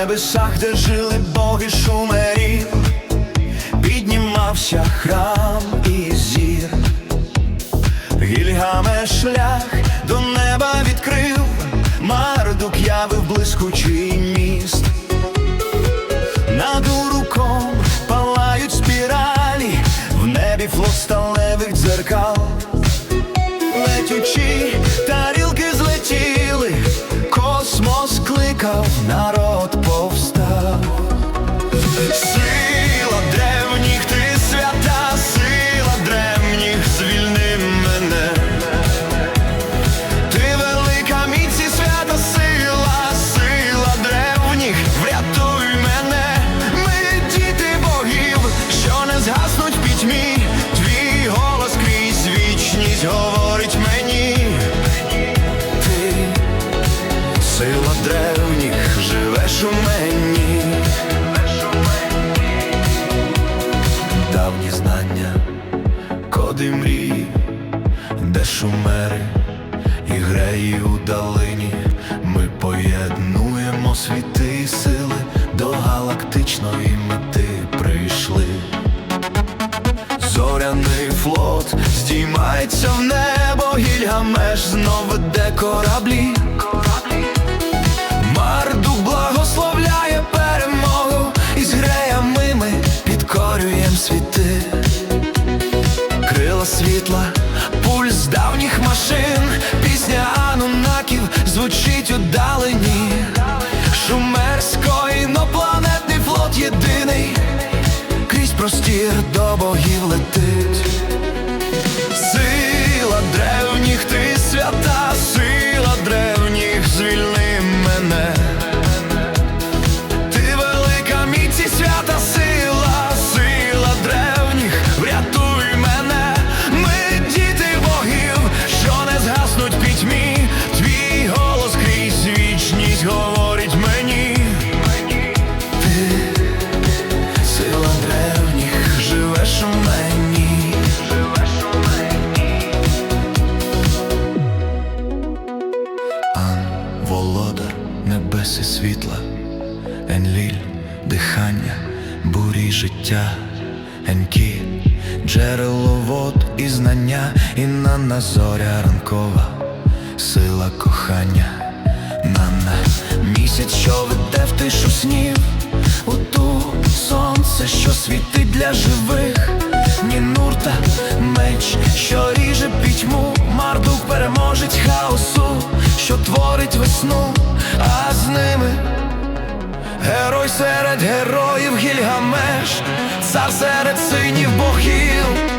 небесах, де жили боги шумерів, піднімався храм і зір. Гільгаме шлях до неба відкрив, Мардук явив блискучий міст. Над уруком палають спіралі, в небі флот сталевих дзеркал. Летючі говорить мені. Ти сила древніх, живеш у мені. Давні знання, коди мрії, де шумери і греї у долині, ми поєднуємо світи і сили, здіймається в небо, Гільгамеш знов веде кораблі. Мардук благословляє перемогу, і з греями ми підкорюєм світи. Крила світла, пульс давніх машин, пісня анунаків звучить удалені. Шумерсько Енліль, дихання, бурі життя, Енкі, джерело вод і знання, Інанна зоря ранкова, сила кохання, Нанна, місяць, що веде в тишу снів, у ту сонце, що світить для живих, Нінурта, меч, що ріже пітьму, Мардук переможець хаосу, що творить весну, а з ними Герой серед героїв Гільгамеш, цар серед синів богів.